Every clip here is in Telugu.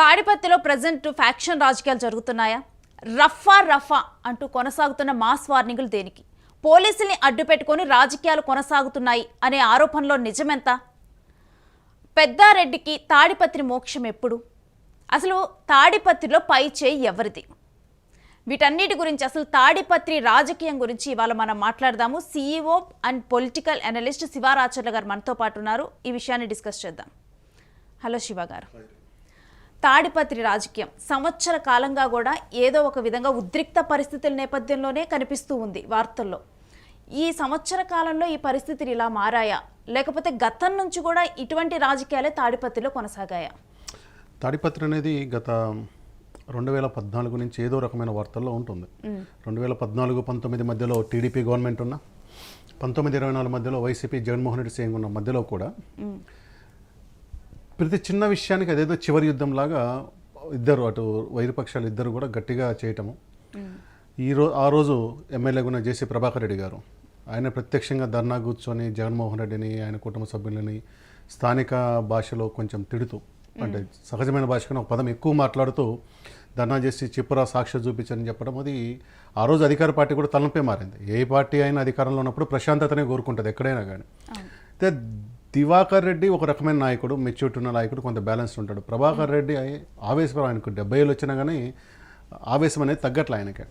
కాడిపత్తిలో ప్రజెంట్ ఫ్యాక్షన్ రాజకీయాలు జరుగుతున్నాయా? రఫా రఫా అంటూ కొనసాగుతున్న మాస్ వార్నింగులు దేనికి? పోలీసుల్ని అడ్డుపెట్టుకొని రాజకీయాలు కొనసాగుతున్నాయి అనే ఆరోపణలో నిజమెంత? పెద్దారెడ్డికి తాడిపత్రి మోక్షం ఎప్పుడు? అసలు తాడిపత్రిలో పై చేయి ఎవరిది? వీటన్నిటి గురించి అసలు తాడిపత్రి రాజకీయం గురించి ఇవాళ మనం మాట్లాడదాము. CEO and political analyst Sivaracharla గారు మనతో పాటు ఉన్నారు. ఈ విషయాన్ని డిస్కస్ చేద్దాం. హలో శివ గారు. తాడిపత్రి రాజకీయం. సంవత్సర కాలంగా కూడా ఏదో ఒక విధంగా ఉద్రిక్త పరిస్థితుల నేపథ్యంలోనే కనిపిస్తూ ఉంది వార్తల్లో. ఈ సంవత్సర కాలంలో ఈ పరిస్థితులు ఇలా మారాయా? లేకపోతే గతం నుంచి కూడా ఇటువంటి రాజకీయాలే తాడిపత్రిలో కొనసాగాయా? తాడిపత్రి అనేది గత రెండు వేల పద్నాలుగు నుంచి ఏదో రకమైన వార్తల్లో ఉంటుంది. రెండు వేల పద్నాలుగు పంతొమ్మిది మధ్యలో టీడీపీ గవర్నమెంట్ ఉన్న పంతొమ్మిది ఇరవై నాలుగు మధ్యలో వైసీపీ జగన్మోహన్ రెడ్డి సీఎం ఉన్న మధ్యలో కూడా ప్రతి చిన్న విషయానికి అదేదో చివరి యుద్ధం లాగా ఇద్దరు అటు వైరుపక్షాలు ఇద్దరు కూడా గట్టిగా చేయటము. ఈ రో ఆ రోజు ఎమ్మెల్యేగా ఉన్న జేసీ ప్రభాకర్ రెడ్డి గారు. ఆయన ప్రత్యక్షంగా ధర్నా కూర్చొని జగన్మోహన్ రెడ్డిని ఆయన కుటుంబ సభ్యులని స్థానిక భాషలో కొంచెం తిడుతూ అంటే సహజమైన భాష ఒక పదం ఎక్కువ మాట్లాడుతూ ధర్నా చేసి చెప్పురా సాక్ష్య చూపించని చెప్పడం అది ఆ రోజు అధికార పార్టీ కూడా తలనొప్పే మారింది. ఏ పార్టీ అయినా అధికారంలో ఉన్నప్పుడు ప్రశాంతతనే కోరుకుంటుంది ఎక్కడైనా కానీ అయితే దివాకర్ రెడ్డి ఒక రకమైన నాయకుడు మెచ్యూరిటీ ఉన్న నాయకుడు కొంత బ్యాలెన్స్ ఉంటాడు. ప్రభాకర్ రెడ్డి అయి- ఆవేశపరం ఆయనకు డెబ్బై ఏళ్ళు వచ్చినా కానీ ఆవేశం అనేది తగ్గట్లే ఆయనకి.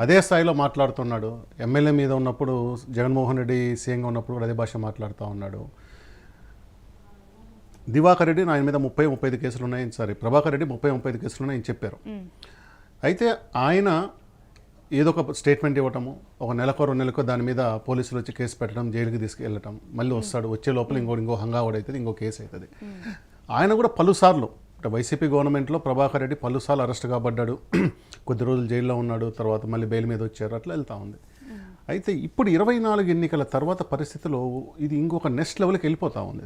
అదే స్థాయిలో మాట్లాడుతున్నాడు. ఎమ్మెల్యే మీద ఉన్నప్పుడు జగన్మోహన్ రెడ్డి సీఎంగా ఉన్నప్పుడు కూడా అదే భాష మాట్లాడుతూ ఉన్నాడు. దివాకర్ రెడ్డి ఆయన మీద ముప్పై ముప్పై ఐదు కేసులు ఉన్నాయని సారీ ప్రభాకర్ రెడ్డి ముప్పై ముప్పై ఐదు కేసులు ఉన్నాయని చెప్పారు. అయితే ఆయన ఏదో ఒక స్టేట్మెంట్ ఇవ్వటము ఒక నెలకో రెండు నెలకో దాని మీద పోలీసులు వచ్చి కేసు పెట్టడం జైలుకి తీసుకెళ్ళటం మళ్ళీ వస్తాడు వచ్చే లోపల ఇంకో ఇంకో హంగావడి అవుతుంది ఇంకో కేసు అవుతుంది. ఆయన కూడా పలుసార్లు అంటే వైసీపీ గవర్నమెంట్లో ప్రభాకర్ రెడ్డి పలుసార్లు అరెస్ట్ కాబడ్డాడు కొద్ది రోజులు జైల్లో ఉన్నాడు తర్వాత మళ్ళీ బెయిల్ మీద వచ్చారు అట్లా వెళ్తూ ఉంది. అయితే ఇప్పుడు ఇరవై నాలుగు ఎన్నికల తర్వాత పరిస్థితిలో ఇది ఇంకొక నెక్స్ట్ లెవెల్కి వెళ్ళిపోతూ ఉంది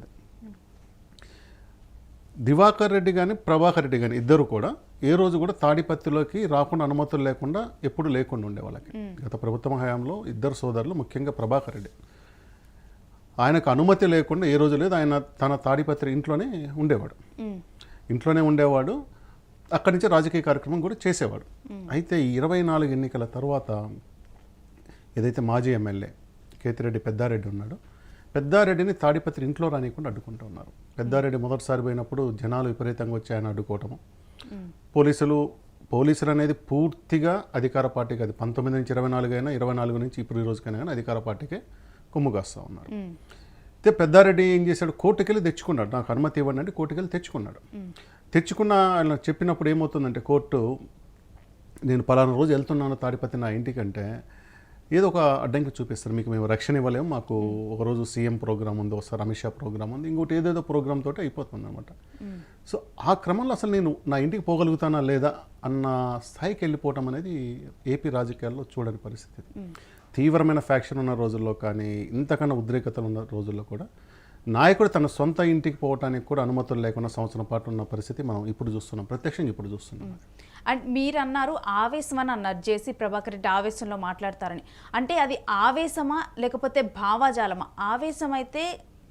దివాకర్ రెడ్డి కానీ ప్రభాకర్ రెడ్డి కానీ ఇద్దరు కూడా ఏ రోజు కూడా తాడిపత్రిలోకి రాకుండా అనుమతులు లేకుండా ఎప్పుడు లేకుండా ఉండే వాళ్ళకి. గత ప్రభుత్వం హయాంలో ఇద్దరు సోదరులు ముఖ్యంగా ప్రభాకర్ రెడ్డి. ఆయనకు అనుమతి లేకుండా ఏ రోజు లేదు ఆయన తన తాడిపత్రి ఇంట్లోనే ఉండేవాడు. ఇంట్లోనే ఉండేవాడు. అక్కడి నుంచి రాజకీయ కార్యక్రమం కూడా చేసేవాడు. అయితే ఇరవై నాలుగు ఎన్నికల తర్వాత ఏదైతే మాజీ ఎమ్మెల్యే కేతిరెడ్డి పెద్దారెడ్డి ఉన్నాడో పెద్దారెడ్డిని తాడిపత్రి ఇంట్లో రానియకుండా అడ్డుకుంటూ ఉన్నారు. పెద్దారెడ్డి మొదటిసారి పోయినప్పుడు జనాలు విపరీతంగా వచ్చి ఆయన అడ్డుకోవటము. పోలీసులు పోలీసులు అనేది పూర్తిగా అధికార పార్టీకి అది పంతొమ్మిది నుంచి ఇరవై నాలుగు అయినా ఇరవై నాలుగు నుంచి ఇప్పుడు ఈ రోజుకైనా కానీ అధికార పార్టీకే కొమ్ము కాస్తూ ఉన్నారు అయితే పెద్దారెడ్డి ఏం చేశాడు? కోర్టుకెళ్ళి తెచ్చుకున్నాడు. నాకు అనుమతి ఇవ్వండి అంటే కోర్టుకెళ్ళి తెచ్చుకున్నాడు. తెచ్చుకున్న ఆయన చెప్పినప్పుడు ఏమవుతుందంటే కోర్టు నేను పలానా రోజు వెళ్తున్నాను తాడిపత్రి నా ఇంటికంటే ఏదో ఒక అడ్డంకి చూపిస్తారు. మీకు మేము రక్షణ ఇవ్వలేము. మాకు ఒకరోజు సీఎం ప్రోగ్రామ్ ఉంది ఒకసారి అమిత్ షా ప్రోగ్రామ్ ఉంది ఇంకోటి ఏదేదో ప్రోగ్రామ్ తోటి అయిపోతుంది అనమాట సో ఆ క్రమంలో అసలు నేను నా ఇంటికి పోగలుగుతానా లేదా అన్న స్థాయికి వెళ్ళిపోవటం అనేది ఏపీ రాజకీయాల్లో చూడని పరిస్థితి. తీవ్రమైన ఫ్యాక్షన్ ఉన్న రోజుల్లో కానీ ఇంతకన్నా ఉద్రేకతలు ఉన్న రోజుల్లో కూడా నాయకుడు తన సొంత ఇంటికి పోవటానికి కూడా అనుమతులు లేకుండా సంవత్సరం పాటు ఉన్న పరిస్థితి మనం ఇప్పుడు చూస్తున్నాం. ప్రత్యక్షంగా ఇప్పుడు చూస్తున్నాం. అండ్ మీరు అన్నారు ఆవేశం అని అన్నారు జేసీ ప్రభాకర్ రెడ్డి ఆవేశంలో మాట్లాడతారని. అంటే అది ఆవేశమా లేకపోతే భావాజాలమా? ఆవేశం అయితే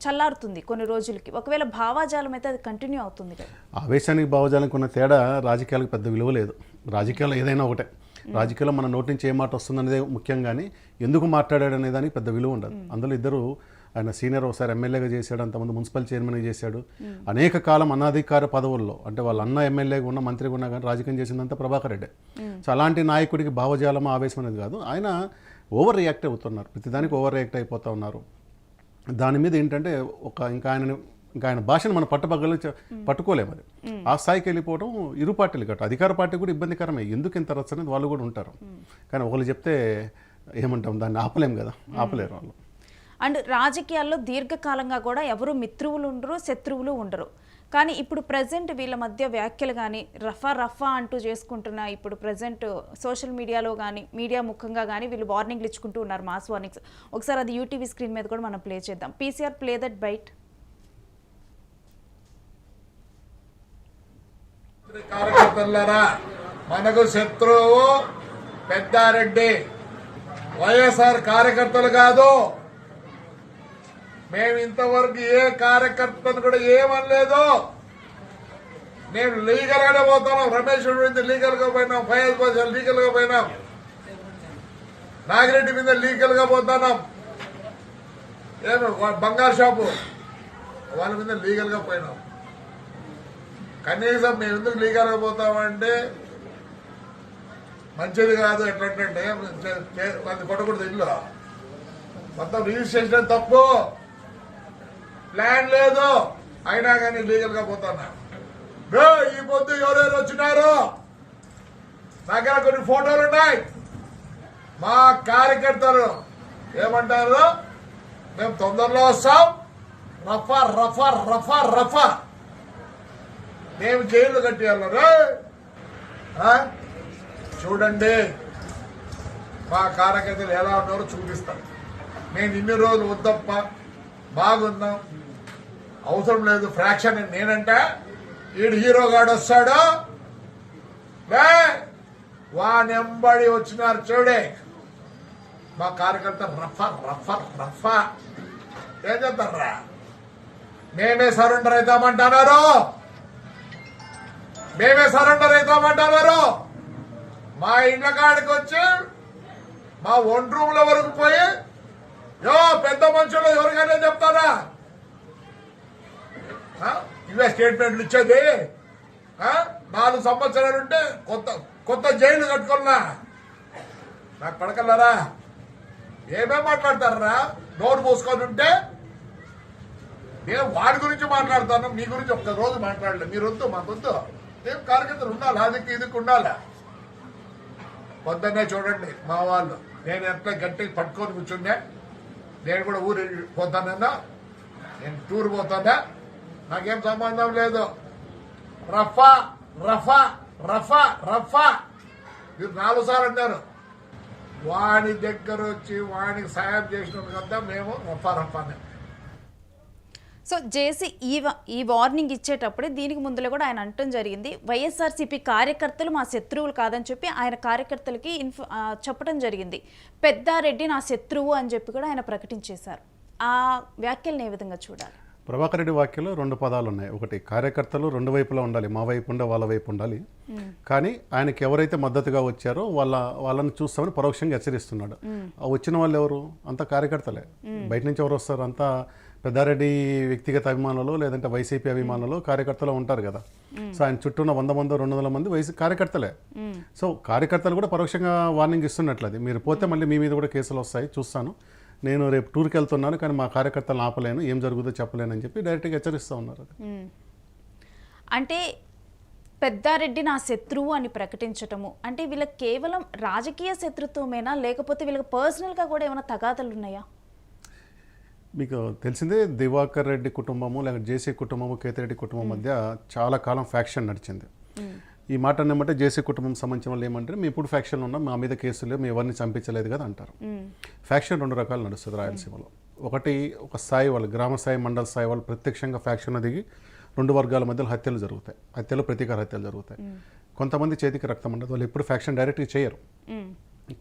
చల్లారుతుంది కొన్ని రోజులకి. ఒకవేళ భావాజాలం అయితే అది కంటిన్యూ అవుతుంది కదా. ఆవేశానికి భావజాలకు ఉన్న తేడా రాజకీయాలకు పెద్ద విలువ లేదు. రాజకీయాల్లో ఏదైనా ఒకటే. రాజకీయాల్లో మన నోటి నుంచి ఏ మాట వస్తుందనేదే ముఖ్యం కానీ ఎందుకు మాట్లాడాడు అనే దానికి పెద్ద విలువ ఉండదు. అందులో ఇద్దరు ఆయన సీనియర్ ఒకసారి ఎమ్మెల్యేగా చేశాడు అంతమంది మున్సిపల్ చైర్మన్గా చేశాడు. అనేక కాలం అనాధికార పదవుల్లో అంటే వాళ్ళ అన్న ఎమ్మెల్యేగా ఉన్న మంత్రిగా ఉన్నా కానీ రాజకీయం చేసిందంతా ప్రభాకర్ రెడ్డి. సో అలాంటి నాయకుడికి భావజాలం ఆవేశం అనేది కాదు. ఆయన ఓవర్ రియాక్ట్ అవుతున్నారు. ప్రతిదానికి ఓవర్ రియాక్ట్ అయిపోతూ ఉన్నారు. దాని మీద ఏంటంటే ఒక ఇంకా ఆయన ఇంకా ఆయన భాషను మనం పట్టపగలు పట్టుకోలేము అది. ఆ స్థాయికి వెళ్ళిపోవడం ఇరు పార్టీలు గట్ట అధికార పార్టీ కూడా ఇబ్బందికరమే. ఎందుకు ఇంత రచ్చ అనేది వాళ్ళు కూడా ఉంటారు. కానీ ఒకళ్ళు చెప్తే ఏమంటాం దాన్ని ఆపలేం కదా. ఆపలేరు వాళ్ళు. అండ్ రాజకీయాల్లో దీర్ఘకాలంగా కూడా ఎవరు మిత్రువులు ఉండరు శత్రువులు ఉండరు. కానీ ఇప్పుడు ప్రజెంట్ వీళ్ళ మధ్య వ్యాఖ్యలు కానీ రఫా రఫా అంటూ చేసుకుంటున్న ఇప్పుడు ప్రజెంట్ సోషల్ మీడియాలో కానీ మీడియా ముఖంగా కానీ వీళ్ళు వార్నింగ్లు ఇచ్చుకుంటూ ఉన్నారు మాస్ వార్నింగ్స్. ఒకసారి అది యూటీవీ స్క్రీన్ మీద కూడా మనం ప్లే చేద్దాం. PCR play that bite. కార్యకర్తలారా మనకు శత్రువు పెద్దారెడ్డి. వైఎస్ఆర్ కార్యకర్తలు కాదు మేము ఇంతవరకు ఏ కార్యకర్తను కూడా ఏమనలేదు. నేను లీగల్ గానే పోతాను రమేష్ మీద లీగల్గా పోయినాం. ఫైల్ కోసం లీగల్గా పోయినాం. నాగిరెడ్డి మీద లీగల్గా పోతున్నాం. ఏమి బంగారు షాపు. వాళ్ళ మీద లీగల్గా పోయినాం. కనీసం మేము ఎందుకు లీగల్గా పోతామంటే మంచిది కాదు. ఎట్లంటే అది కొట్టకూడదు ఇల్లు. మొత్తం రిజిస్ట్రేషన్ తప్పు. ప్లాన్ లేదు. అయినా కానీ లీగల్గా పోతున్నా. ఈ పొద్దు ఎవరెవరు వచ్చినారు? నా దగ్గర కొన్ని ఫోటోలు ఉన్నాయి. మా కార్యకర్తలు ఏమంటారు? మేము తొందరలో వస్తాం. రఫా రఫా రఫా రఫా. మేము జైలు కట్టేయాలి చూడండి. మా కార్యకర్తలు ఎలా ఉన్నారో చూపిస్తాం. నేను ఇన్ని రోజులు వద్దప్ప బాగున్నాం. అవసరం లేదు ఫ్రాక్షన్ నేనంటే ఈడు హీరో గాడు వస్తాడు. వానెంబడి వచ్చినారు చూడే. మా కార్యకర్త రఫ రఫ రఫ. ఏం చేస్తారా మేమే సరెండర్ అవుతామంటున్నారు మేమే సరెండర్ అవుతామంటున్నారు మా ఇండ్ల కాడికి వచ్చి మా ఒంటి రూమ్ల వరకు పోయి యో పెద్ద మనుషులు ఎవరికైనా చెప్తారా? ఇవే స్టేట్మెంట్లు ఇచ్చేది? నాలుగు సంవత్సరాలు ఉంటే కొత్త కొత్త జైలు కట్టుకున్నా. నాకు పడకల్లారా? ఏమేం మాట్లాడతారా? నోరు మూసుకొని ఉంటే నేను వాడి గురించి మాట్లాడతాను మీ గురించి ఒక్క రోజు మాట్లాడలేదు మీరు వద్దు మాకొద్దు మేము కార్యకర్తలు ఉండాలి? అదికి ఇదికి ఉండాలా? పొద్దున్నే చూడండి మా వాళ్ళు. నేను ఎంత గట్టి పట్టుకొని కూర్చుండే నేను కూడా ఊరు పోతానన్నా నేను టూర్ పోతానా నాకేం సంబంధం లేదు. రఫా రఫా రఫా రఫా. మీరు నాలుగు సార్లు అన్నారు. వాడి దగ్గర వచ్చి వాడికి సాయం చేసినందుకంతా మేము రఫా రఫానే సో జేసీ ఈ వ- ఈ వార్నింగ్ ఇచ్చేటప్పుడే దీనికి ముందులో కూడా ఆయన అంటం జరిగింది. వైఎస్ఆర్సీపీ కార్యకర్తలు మా శత్రువులు కాదని చెప్పి ఆయన కార్యకర్తలకి ఇన్ఫ చెప్పడం జరిగింది. పెద్దారెడ్డి నా శత్రువు అని చెప్పి కూడా ఆయన ప్రకటించేశారు. ఆ వ్యాఖ్యలను ఏ విధంగా చూడాలి? ప్రభాకర్ రెడ్డి వాక్యలో రెండు పదాలు ఉన్నాయి. ఒకటి కార్యకర్తలు రెండు వైపులా ఉండాలి. మా వైపు ఉండే వాళ్ళ వైపు ఉండాలి. కానీ ఆయనకి ఎవరైతే మద్దతుగా వచ్చారో వాళ్ళ వాళ్ళని చూస్తామని పరోక్షంగా హెచ్చరిస్తున్నాడు. వచ్చిన వాళ్ళు ఎవరు? అంతా కార్యకర్తలే. బయట నుంచి ఎవరు వస్తారు? అంతా పెద్దారెడ్డి వ్యక్తిగత అభిమానులు లేదంటే వైసీపీ అభిమానులు కార్యకర్తలు ఉంటారు కదా. సో ఆయన చుట్టూ ఉన్న వంద మంది రెండు వందల మంది వైసీ కార్యకర్తలే. సో కార్యకర్తలు కూడా పరోక్షంగా వార్నింగ్ ఇస్తున్నట్లు అది మీరు పోతే మళ్ళీ మీ మీద కూడా కేసులు వస్తాయి. చూస్తాను. నేను రేపు టూర్కి వెళ్తున్నాను కానీ మా కార్యకర్తలను ఆపలేను ఏం జరుగుతుందో చెప్పలేను అని చెప్పి డైరెక్ట్గా హెచ్చరిస్తూ ఉన్నారు. అంటే పెద్దారెడ్డి నా శత్రువు అని ప్రకటించటము అంటే వీళ్ళకి కేవలం రాజకీయ శత్రుత్వమేనా లేకపోతే వీళ్ళకి పర్సనల్గా కూడా ఏమైనా తగాదలు ఉన్నాయా మీకు తెలిసిందే దివాకర్ రెడ్డి కుటుంబము లేక జేసీ కుటుంబము కేతిరెడ్డి కుటుంబం మధ్య చాలా కాలం ఫ్యాక్షన్ నడిచింది. ఈ మాట అన్నమాట జేసీ కుటుంబం సంబంధించిన వాళ్ళు ఏమంటారు? మేము ఇప్పుడు ఫ్యాక్షన్లో ఉన్నాం మా మీద కేసులు లేవు, మేము ఎవరిని చంపించలేదు కదా అంటారు. ఫ్యాక్షన్ రెండు రకాలు నడుస్తుంది రాయలసీమలో. ఒకటి ఒక స్థాయి వాళ్ళు గ్రామ స్థాయి మండల స్థాయి వాళ్ళు ప్రత్యక్షంగా ఫ్యాక్షన్ దిగి రెండు వర్గాల మధ్యలో హత్యలు జరుగుతాయి. హత్యలు ప్రతీకార హత్యలు జరుగుతాయి. కొంతమంది చేతికి రక్తం ఉండదు వాళ్ళు ఎప్పుడు ఫ్యాక్షన్ డైరెక్ట్గా చేయరు.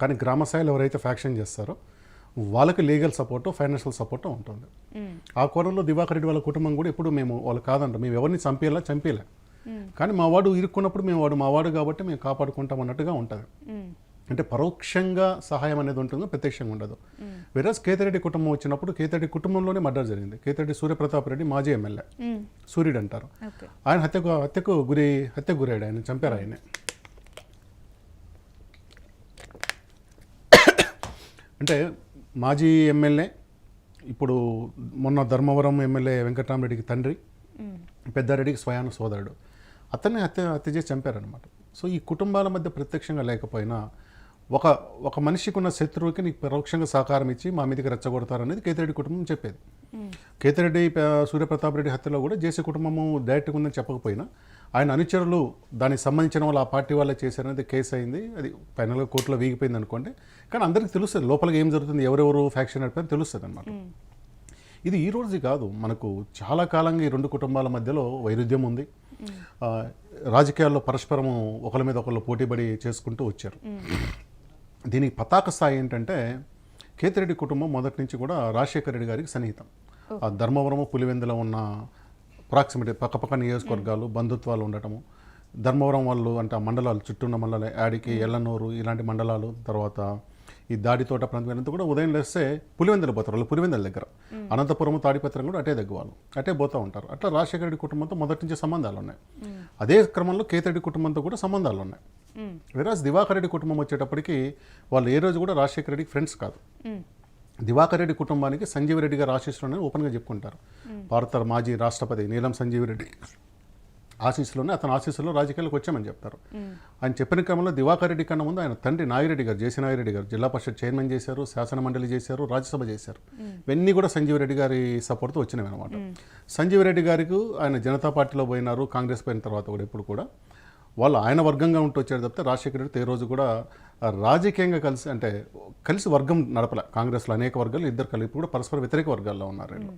కానీ గ్రామ స్థాయిలో ఎవరైతే ఫ్యాక్షన్ చేస్తారో వాళ్ళకి లీగల్ సపోర్టు ఫైనాన్షియల్ సపోర్టు ఉంటుంది. ఆ కోణంలో దివాకర్ రెడ్డి వాళ్ళ కుటుంబం కూడా ఇప్పుడు మేము వాళ్ళు కాదంట మేము ఎవరిని చంపేలా చంపేలే కానీ మా వాడు ఇరుక్కున్నప్పుడు మేము వాడు మా వాడు కాబట్టి మేము కాపాడుకుంటాం అన్నట్టుగా ఉంటుంది. మ్మ్. అంటే పరోక్షంగా సహాయం అనేది ఉంటుంది ప్రత్యక్షంగా ఉండదు. వెరస్ కేతిరెడ్డి కుటుంబం వచ్చినప్పుడు కేతిరెడ్డి కుటుంబంలోనే మర్డర్ జరిగింది. కేతిరెడ్డి సూర్యప్రతాప్ రెడ్డి మాజీ ఎమ్మెల్యే. మ్మ్. సూర్యుడు అంటారు. ఆయన హత్యకు హత్యకు గురి హత్యకు గురయ్యాడు ఆయన చంపారు ఆయన్ని అంటే మాజీ ఎమ్మెల్యే ఇప్పుడు మొన్న ధర్మవరం ఎమ్మెల్యే వెంకటరామరెడ్డికి తండ్రి. పెద్దారెడ్డికి స్వయాన సోదరుడు. అతన్ని హత్య హత్య చేసి చంపారనమాట సో ఈ కుటుంబాల మధ్య ప్రత్యక్షంగా లేకపోయినా ఒక ఒక మనిషికి ఉన్న శత్రువుకి నీకు పరోక్షంగా సహకారం ఇచ్చి మా మీదకి రెచ్చగొడతారనేది కేతిరెడ్డి కుటుంబం చెప్పేది. కేతిరెడ్డి సూర్యప్రతాప్ రెడ్డి హత్యలో కూడా జేసీ కుటుంబము డైరెక్ట్గా ఉందని చెప్పకపోయినా ఆయన అనుచరులు దానికి సంబంధించిన వాళ్ళు ఆ పార్టీ వాళ్ళే చేశారనేది కేసు అయింది. అది ఫైనల్గా కోర్టులో వీగిపోయింది అనుకోండి. కానీ అందరికీ తెలుస్తుంది లోపలికి ఏం జరుగుతుంది ఎవరెవరు ఫ్యాక్షన్ నడిపారని తెలుస్తుంది అనమాట ఇది ఈ రోజు కాదు మనకు చాలా కాలంగా ఈ రెండు కుటుంబాల మధ్యలో వైరుధ్యం ఉంది. రాజకీయాల్లో పరస్పరము ఒకరి మీద ఒకళ్ళు పోటీపడి చేసుకుంటూ వచ్చారు. దీనికి పతాక స్థాయి ఏంటంటే కేతిరెడ్డి కుటుంబం మొదటి నుంచి కూడా రాజశేఖర రెడ్డి గారికి సన్నిహితం. ఆ ధర్మవరము పులివెందులో ఉన్న ప్రాక్సిమిటీ పక్కపక్క నియోజకవర్గాలు బంధుత్వాలు ఉండటము ధర్మవరం వాళ్ళు అంటే ఆ మండలాలు చుట్టూ ఉన్న మండలాలు యాడికి ఎల్లనూరు ఇలాంటి మండలాలు తర్వాత ఈ దాడి తోట ప్రాంతం అంతా కూడా ఉదయం లేస్తే పులివెందులు పోతారు వాళ్ళు పులివెందుల దగ్గర. అనంతపురం తాడిపత్రం కూడా అటే దగ్గర వాళ్ళు అటే పోతూ ఉంటారు. అట్లా రాజశేఖర రెడ్డి కుటుంబంతో మొదటి నుంచి సంబంధాలు ఉన్నాయి. అదే క్రమంలో కేతిరెడ్డి కుటుంబంతో కూడా సంబంధాలు ఉన్నాయి. విరాజ్ దివాకర్ రెడ్డి కుటుంబం వచ్చేటప్పటికి వాళ్ళు ఏ రోజు కూడా రాజశేఖర రెడ్డికి ఫ్రెండ్స్ కాదు. దివాకర్ రెడ్డి కుటుంబానికి సంజీవ్ రెడ్డి గారు ఆశీస్సులోనే ఓపెన్గా చెప్పుకుంటారు. భారత మాజీ రాష్ట్రపతి నీలం సంజీవ్ రెడ్డి. ఆశీస్సులోనే అతని ఆశీస్సులో రాజకీయాలకు వచ్చామని చెప్తారు. ఆయన చెప్పిన క్రమంలో దివాకర్ రెడ్డి కన్నా ముందు ఆయన తండ్రి నాగిరెడ్డి గారు జేసీ నాగిరెడ్డి గారు జిల్లా పరిషత్ చైర్మన్ చేశారు శాసన మండలి చేశారు రాజ్యసభ చేశారు. ఇవన్నీ కూడా సంజీవ్ రెడ్డి గారి సపోర్ట్తో వచ్చినవి అనమాట సంజీవ్ రెడ్డి గారికి ఆయన జనతా పార్టీలో పోయినారు కాంగ్రెస్ పోయిన తర్వాత కూడా ఇప్పుడు కూడా. వాళ్ళు ఆయన వర్గంగా ఉంటూ వచ్చారు తప్పితే రాజశేఖర రెడ్డి ఏ రోజు కూడా రాజకీయంగా కలిసి అంటే కలిసి వర్గం నడపలే. కాంగ్రెస్లో అనేక వర్గాలు ఇద్దరు కలిపి కూడా పరస్పర వ్యతిరేక వర్గాల్లో ఉన్నారు వీళ్ళు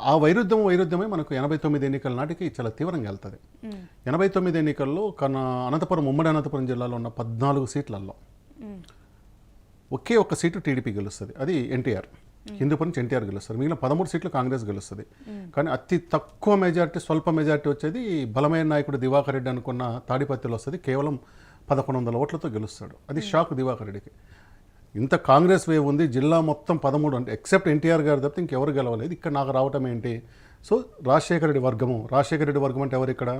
ఆ వైరుధ్యం వైరుధ్యమే మనకు ఎనభై తొమ్మిది ఎన్నికల నాటికి చాలా తీవ్రంగా వెళ్తుంది. ఎనభై తొమ్మిది ఎన్నికల్లో కన్నా అనంతపురం ఉమ్మడి అనంతపురం జిల్లాలో ఉన్న పద్నాలుగు సీట్లలో ఒకే ఒక్క సీటు టీడీపీ గెలుస్తుంది. అది ఎన్టీఆర్. హిందూపురం నుంచి ఎన్టీఆర్ గెలుస్తారు మిగిలిన పదమూడు సీట్లు కాంగ్రెస్ గెలుస్తుంది. కానీ అతి తక్కువ మెజారిటీ స్వల్ప మెజారిటీ వచ్చేది బలమైన నాయకుడు దివాకర్ రెడ్డి అనుకున్న తాడిపత్రిలో వస్తుంది. కేవలం పదకొండు వందల ఓట్లతో గెలుస్తాడు. అది షాక్ దివాకర్ రెడ్డికి. ఇంత కాంగ్రెస్ వేవ్ ఉంది జిల్లా మొత్తం పదమూడు అంటే ఎక్సెప్ట్ ఎన్టీఆర్ గారు తప్పితే ఇంకెవరు గెలవలేదు. ఇక్కడ నాకు రావటం ఏంటి? సో రాజశేఖర రెడ్డి వర్గము. రాజశేఖర రెడ్డి వర్గం అంటే ఎవరు ఇక్కడ?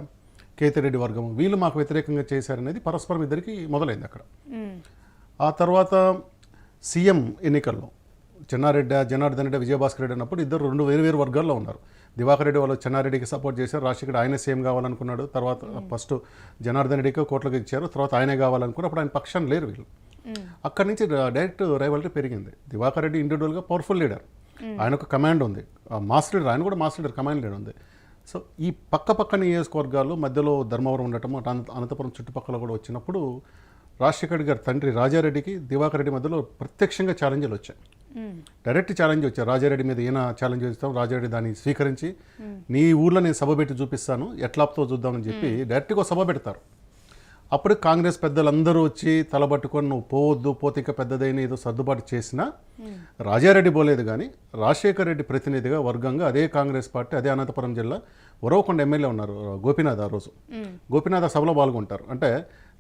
కేతిరెడ్డి వర్గము. వీళ్ళు మాకు వ్యతిరేకంగా చేశారనేది పరస్పరం ఇద్దరికి మొదలైంది అక్కడ. ఆ తర్వాత సీఎం ఎన్నికల్లో చెన్నారెడ్డి జనార్దన్ రెడ్డి విజయభాస్కర్ రెడ్డి అన్నప్పుడు ఇద్దరు రెండు వేరు వేరు వర్గాల్లో ఉన్నారు. దివాకర్ రెడ్డి వాళ్ళు చెన్నారెడ్డికి సపోర్ట్ చేశారు రాజశేఖర్ ఆయన సీఎం కావాలనుకున్నాడు. తర్వాత ఫస్ట్ జనార్దన్ రెడ్డికి కోట్లకు ఇచ్చారు తర్వాత ఆయనే కావాలనుకున్నారు. అప్పుడు ఆయన పక్షాన లేరు వీళ్ళు. అక్కడి నుంచి డైరెక్ట్ రైవల్రీ పెరిగింది. దివాకర్ రెడ్డి ఇండివిజువల్గా పవర్ఫుల్ లీడర్ ఆయన ఒక కమాండ్ ఉంది. మాస్ లీడర్ ఆయన కూడా మాస్ లీడర్ కమాండ్ లీడర్ ఉంది. సో ఈ పక్క పక్క నియోజకవర్గాలు మధ్యలో ధర్మవరం ఉండటం అనంతపురం చుట్టుపక్కల కూడా వచ్చినప్పుడు రాజశేఖర్ గారి తండ్రి రాజారెడ్డికి దివాకర్ రెడ్డి మధ్యలో ప్రత్యక్షంగా ఛాలెంజ్లు వచ్చాయి. డైరెక్ట్ ఛాలెంజ్ వచ్చారు రాజారెడ్డి మీద ఈయన ఛాలెంజ్ చేస్తాం రాజారెడ్డి దాన్ని స్వీకరించి నీ ఊర్లో నేను సభ పెట్టి చూపిస్తాను ఎట్లాప్తో చూద్దామని చెప్పి డైరెక్ట్గా సభ పెడతారు. అప్పుడు కాంగ్రెస్ పెద్దలందరూ వచ్చి తలబట్టుకొని నువ్వు పోవద్దు పోతే ఇంకా పెద్దదైన ఏదో సర్దుబాటు చేసినా రాజారెడ్డి పోలేదు కానీ రాజశేఖర రెడ్డి ప్రతినిధిగా వర్గంగా అదే కాంగ్రెస్ పార్టీ అదే అనంతపురం జిల్లా ఉరవకొండ ఎమ్మెల్యే ఉన్నారు గోపీనాథ్ ఆ రోజు. గోపీనాథ్ సభలో పాల్గొంటారు. అంటే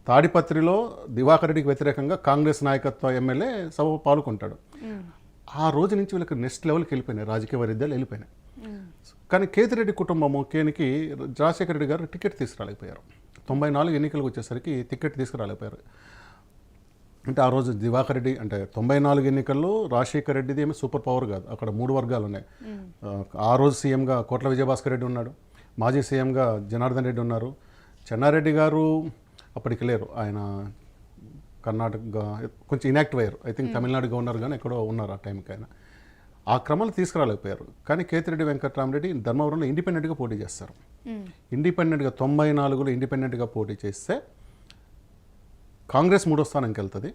తాడిపత్రిలో దివాకర్ రెడ్డికి వ్యతిరేకంగా కాంగ్రెస్ నాయకత్వ ఎమ్మెల్యే సభ పాల్గొంటాడు. ఆ రోజు నుంచి వీళ్ళకి నెక్స్ట్ లెవెల్కి వెళ్ళిపోయినాయి రాజకీయ వైరుధ్యాలు వెళ్ళిపోయినాయి. కానీ కేతిరెడ్డి కుటుంబము కేనికి రాజశేఖర రెడ్డి గారు టికెట్ తీసుకురాలేకపోయారు. తొంభై నాలుగు ఎన్నికలకు వచ్చేసరికి టికెట్ తీసుకురాలేకపోయారు. అంటే ఆ రోజు దివాకర్ రెడ్డి అంటే తొంభై నాలుగు ఎన్నికల్లో రాజశేఖర రెడ్డిది ఏమి సూపర్ పవర్ కాదు. అక్కడ మూడు వర్గాలు ఉన్నాయి. ఆ, రోజు సీఎంగా కోట్ల విజయభాస్కర్ రెడ్డి ఉన్నాడు. మాజీ సీఎంగా జనార్దన్ రెడ్డి ఉన్నారు. చెన్నారెడ్డి గారు అప్పటికి లేరు. ఆయన కర్ణాటక కొంచెం ఇనాక్టివ్ అయ్యారు. ఐ థింక్ తమిళనాడు గవర్నర్ కానీ ఎక్కడో ఉన్నారు ఆ టైంకి ఆయన. ఆ క్రమంలో తీసుకురాలేకపోయారు. కానీ కేతిరెడ్డి వెంకట్రామరెడ్డి ధర్మవరంలో ఇండిపెండెంట్గా పోటీ చేస్తారు. ఇండిపెండెంట్గా తొంభై నాలుగులో ఇండిపెండెంట్గా పోటీ చేస్తే కాంగ్రెస్ మూడో స్థానంకి వెళ్తుంది.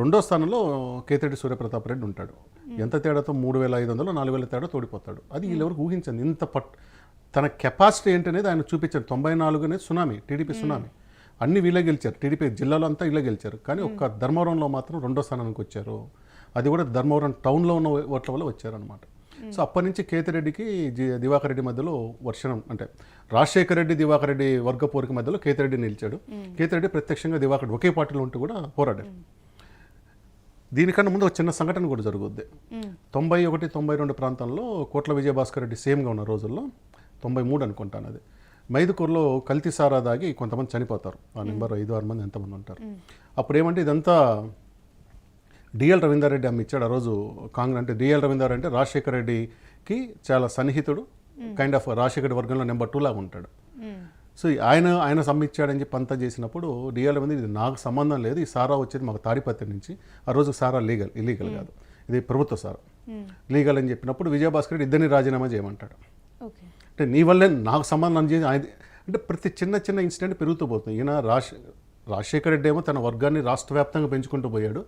రెండో స్థానంలో కేతిరెడ్డి సూర్యప్రతాప్ రెడ్డి ఉంటాడు. ఎంత తేడాతో మూడు వేల ఐదు వందలు నాలుగు వేల తేడా తోడిపోతాడు అది వీళ్ళెవరికి ఊహించండి ఇంత పట్ తన కెపాసిటీ ఏంటనేది ఆయన చూపించారు. తొంభై నాలుగు అనేది సునామీ టీడీపీ సునామీ. అన్ని వీళ్ళే గెలిచారు. టీడీపీ జిల్లాలో అంతా వీళ్ళే గెలిచారు. కానీ ఒక్క ధర్మవరంలో మాత్రం రెండో స్థానానికి వచ్చారు. అది కూడా ధర్మవరం టౌన్లో ఉన్న ఓట్ల వల్ల వచ్చారనమాట సో అప్పటి నుంచి కేతిరెడ్డికి దివాకర్ రెడ్డి మధ్యలో వర్షణం అంటే రాజశేఖర రెడ్డి దివాకర్ రెడ్డి వర్గ పోరిక మధ్యలో కేతిరెడ్డి నిలిచాడు. కేతిరెడ్డి ప్రత్యక్షంగా దివాకర్ ఒకే పార్టీలో ఉంటూ కూడా పోరాడారు దీనికన్నా ముందు ఒక చిన్న సంఘటన కూడా జరుగుద్ది. తొంభై ఒకటి తొంభై రెండు ప్రాంతంలో కోట్ల విజయభాస్కర్ రెడ్డి సేమ్గా ఉన్న రోజుల్లో తొంభై మూడు అనుకుంటాను అది. మైదుకూరులో కల్తీ సారా దాగి కొంతమంది చనిపోతారు. ఆ నెంబర్ ఐదు ఆరు మంది ఎంతమంది ఉంటారు. అప్పుడు ఏమంటే ఇదంతా డిఎల్ రవీందర్ రెడ్డి అమ్మ ఇచ్చాడు ఆ రోజు కాంగ్రెస్ అంటే డిఎల్ రవీందర్ అంటే రాజశేఖర రెడ్డికి చాలా సన్నిహితుడు కైండ్ ఆఫ్ రాజశేఖర వర్గంలో నెంబర్ టూ లాగా ఉంటాడు. సో ఆయన ఆయన సమ్మిచ్చాడని చెప్పి అంతా చేసినప్పుడు డిఎల్ మంది ఇది నాకు సంబంధం లేదు ఈ సారా వచ్చేది మాకు తాడిపత్రి నుంచి. ఆ రోజు సారా లీగల్ ఇల్లీగల్ కాదు. ఇది ప్రభుత్వ సారా. లీగల్ అని చెప్పినప్పుడు విజయభాస్కర్ రెడ్డి ఇద్దరిని రాజీనామా చేయమంటాడు. అంటే నీ వల్లే నాకు సంబంధం చేసి ఆయన అంటే ప్రతి చిన్న చిన్న ఇన్సిడెంట్ పెరుగుతూ పోతుంది. ఈయన రాజ్ రాజశేఖర రెడ్డి ఏమో తన వర్గాన్ని రాష్ట్ర వ్యాప్తంగా పెంచుకుంటూ పోయాడు.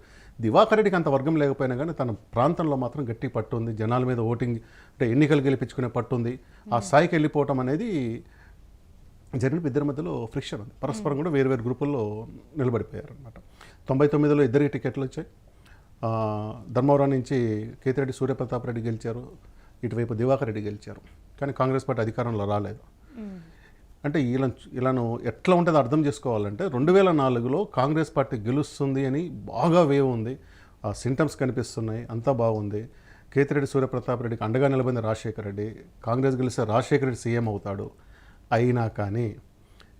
దివాకర్ రెడ్డికి అంత వర్గం లేకపోయినా కానీ తన ప్రాంతంలో మాత్రం గట్టి పట్టు ఉంది. జనాల మీద ఓటింగ్ అంటే ఎన్నికలు గెలిపించుకునే పట్టు ఉంది. ఆ స్థాయికి వెళ్ళిపోవటం అనేది జరిగిన ఇద్దరి మధ్యలో ఫ్రిక్షన్ ఉంది. పరస్పరం కూడా వేరు వేరు గ్రూపుల్లో నిలబడిపోయారు అనమాట తొంభై తొమ్మిదిలో ఇద్దరికి టికెట్లు వచ్చాయి. ధర్మవరం నుంచి కేతిరెడ్డి సూర్యప్రతాప్ రెడ్డి గెలిచారు. ఇటువైపు దివాకర్ రెడ్డి గెలిచారు. కానీ కాంగ్రెస్ పార్టీ అధికారంలో రాలేదు. అంటే ఇలా ఇలాను ఎట్లా ఉంటుందో అర్థం చేసుకోవాలంటే రెండు వేల నాలుగులో కాంగ్రెస్ పార్టీ గెలుస్తుంది అని బాగా వేవ్ ఉంది. ఆ సింటమ్స్ కనిపిస్తున్నాయి. అంతా బాగుంది. కేతిరెడ్డి సూర్యప్రతాప్ రెడ్డికి అండగా నిలబడింది రాజశేఖర రెడ్డి కాంగ్రెస్ గెలిస్తే రాజశేఖర రెడ్డి సీఎం అవుతాడు. అయినా కానీ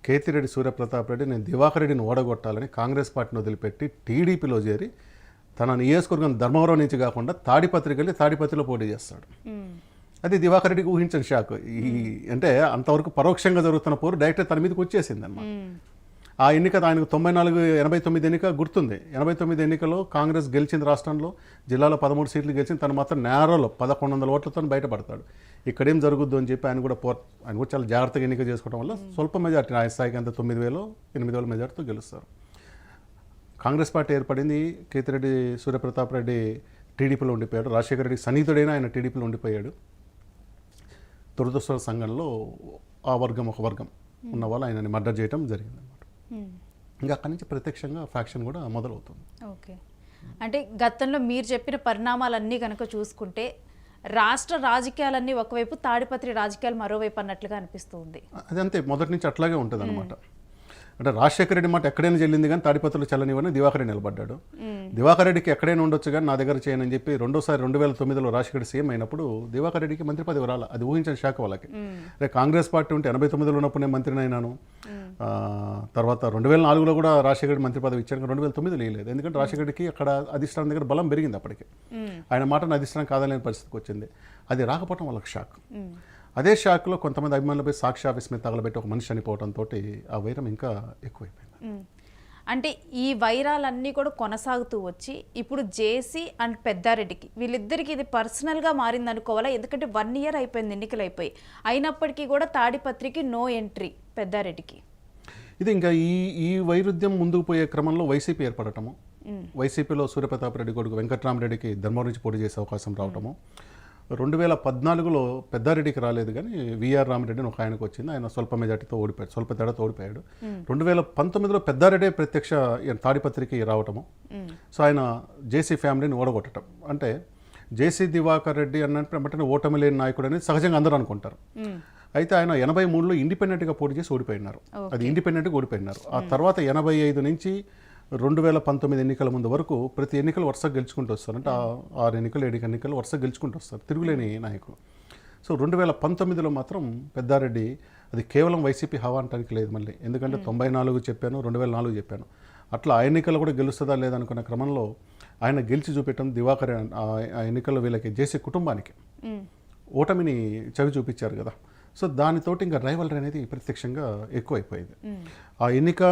కేతిరెడ్డి సూర్యప్రతాప్ రెడ్డి నేను దివాకర్ రెడ్డిని ఓడగొట్టాలని కాంగ్రెస్ పార్టీని వదిలిపెట్టి టీడీపీలో చేరి తన నియోజకవర్గం ధర్మవరం నుంచి కాకుండా తాడిపత్రికి వెళ్ళి తాడిపత్రిలో పోటీ చేస్తాడు. అది దివాకర్ రెడ్డికి ఊహించిన షాక్. ఈ అంటే అంతవరకు పరోక్షంగా జరుగుతున్న పోరు డైరెక్ట్ తన మీదకి వచ్చేసింది అనమాట ఆ ఎన్నిక ఆయనకు తొంభై నాలుగు ఎనభై తొమ్మిది ఎన్నిక గుర్తుంది. ఎనభై తొమ్మిది ఎన్నికలో కాంగ్రెస్ గెలిచింది రాష్ట్రంలో జిల్లాలో పదమూడు సీట్లు గెలిచింది తను మాత్రం నేరలో పదకొండు వందల ఓట్లతో బయటపడతాడు. ఇక్కడేం జరుగుద్దు అని చెప్పి ఆయన కూడా పో ఆయన కూడా చాలా జాగ్రత్తగా ఎన్నిక చేసుకోవడం వల్ల స్వల్ప మెజార్టీ ఆయన స్థాయికి అంత తొమ్మిది వేలు ఎనిమిది వేల మెజార్టీతో గెలుస్తారు. కాంగ్రెస్ పార్టీ ఏర్పడింది కేతిరెడ్డి సూర్యప్రతాప్ రెడ్డి టీడీపీలో ఉండిపోయాడు. రాజశేఖర రెడ్డి సన్నిహితుడైన ఆయన టీడీపీలో ఉండిపోయాడు. దురదృష్ట సంఘంలో ఆ వర్గం ఒక వర్గం ఉన్న వాళ్ళు ఆయనని మర్డర్ చేయడం జరిగింది అనమాట ఇంకా అక్కడి నుంచి ప్రత్యక్షంగా ఫ్యాక్షన్ కూడా మొదలవుతుంది. ఓకే. అంటే గతంలో మీరు చెప్పిన పరిణామాలన్నీ కనుక చూసుకుంటే రాష్ట్ర రాజకీయాలన్నీ ఒకవైపు తాడిపత్రి రాజకీయాలు మరోవైపు అన్నట్లుగా అనిపిస్తుంది అది అంతే మొదటి నుంచి అట్లాగే ఉంటుంది అనమాట అంటే రాజశేఖర రెడ్డి మాట ఎక్కడైనా చెల్లింది కానీ తాడిపత్రులు చల్లనివని దివాకర్ రెడ్డి నిలబడ్డాడు. దివాకర్ రెడ్డికి ఎక్కడైనా ఉండొచ్చు కానీ నా దగ్గర చేయనని చెప్పి రెండోసారి రెండు వేల తొమ్మిదిలో రాజశేఖర సీఎం అయినప్పుడు దివాకర్ రెడ్డికి మంత్రి పదవి రాల. అది ఊహించిన శాఖ వాళ్ళకి. రే కాంగ్రెస్ పార్టీ ఉంటే ఎనభై తొమ్మిదిలో ఉన్నప్పుడు నేను మంత్రిని అయినాను. తర్వాత రెండు వేల నాలుగులో కూడా రాజశేఖర రెడ్డి మంత్రి పదవి ఇచ్చాను కానీ రెండు వేల తొమ్మిది లేదు ఎందుకంటే రాజశేఖర రెడ్డికి అక్కడ అధిష్టానం దగ్గర బలం పెరిగింది అప్పటికి. ఆయన మాటను అధిష్టానం కాదలేని పరిస్థితికి వచ్చింది. అది రాకపోవడం వాళ్ళకి షాక్. అదే షాక్లో కొంతమంది అభిమానులపై సాక్షి ఆఫీస్ మీద తగలబెట్టి ఒక మనిషి చనిపోవడంతో ఆ వైరం ఇంకా ఎక్కువైపోయింది. అంటే ఈ వైరాలన్నీ కూడా కొనసాగుతూ వచ్చి ఇప్పుడు జేసీ అండ్ పెద్దారెడ్డికి వీళ్ళిద్దరికి ఇది పర్సనల్గా మారింది అనుకోవాలా ఎందుకంటే వన్ ఇయర్ అయిపోయింది ఎన్నికలు అయిపోయి అయినప్పటికీ కూడా తాడిపత్రికి నో ఎంట్రీ పెద్దారెడ్డికి. ఇది ఇంకా ఈ ఈ వైరుధ్యం ముందుకు పోయే క్రమంలో వైసీపీ ఏర్పడటము. వైసీపీలో సూర్యప్రతాప్ రెడ్డి కొడుకు వెంకట్రామరెడ్డికి ధర్మవరం నుంచి పోటీ చేసే అవకాశం రావటము. రెండు వేల పద్నాలుగులో పెద్దారెడ్డికి రాలేదు కానీ విఆర్ రామరెడ్డి అని ఒక ఆయనకు వచ్చింది. ఆయన స్వల్ప మెజార్టీతో ఓడిపోయాడు. స్వల్ప తేడాతో ఓడిపోయాడు. రెండు వేల పంతొమ్మిదిలో పెద్దారెడ్డి ప్రత్యక్ష తాడిపత్రికి రావటము. సో ఆయన జేసీ ఫ్యామిలీని ఓడగొట్టడం అంటే జేసీ దివాకర్ రెడ్డి అన్నట్టు వెంటనే ఓటమి లేని నాయకుడు అనేది సహజంగా అందరూ అనుకుంటారు. అయితే ఆయన ఎనభై మూడులో ఇండిపెండెంట్గా పోటీ చేసి ఓడిపోయినారు. అది ఇండిపెండెంట్గా ఓడిపోయినారు. ఆ తర్వాత ఎనభై ఐదు నుంచి రెండు వేల పంతొమ్మిది ఎన్నికల ముందు వరకు ప్రతి ఎన్నికలు వరుసగా గెలుచుకుంటూ వస్తారు. అంటే ఆ- ఆరు ఎన్నికలు ఏడు ఎన్నికలు వరుసగా గెలుచుకుంటూ వస్తారు తిరుగులేని నాయకులు. సో రెండు వేల పంతొమ్మిదిలో మాత్రం పెద్దారెడ్డి అది కేవలం వైసీపీ హవా అంటానికి లేదు మళ్ళీ. ఎందుకంటే తొంభై నాలుగు చెప్పాను రెండు వేల నాలుగు చెప్పాను. అట్లా ఆ ఎన్నికలు కూడా గెలుస్తుందా లేదనుకున్న క్రమంలో ఆయన గెలిచి చూపెట్టడం దివాకర్ ఆ ఎన్నికల్లో వీళ్ళకి జేసీ కుటుంబానికి ఓటమిని చవి చూపించారు కదా. సో దానితోటి ఇంకా రైవలరీ అనేది ప్రత్యక్షంగా ఎక్కువైపోయింది. ఆ ఎన్నిక